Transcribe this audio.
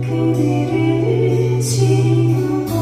그대를 지우고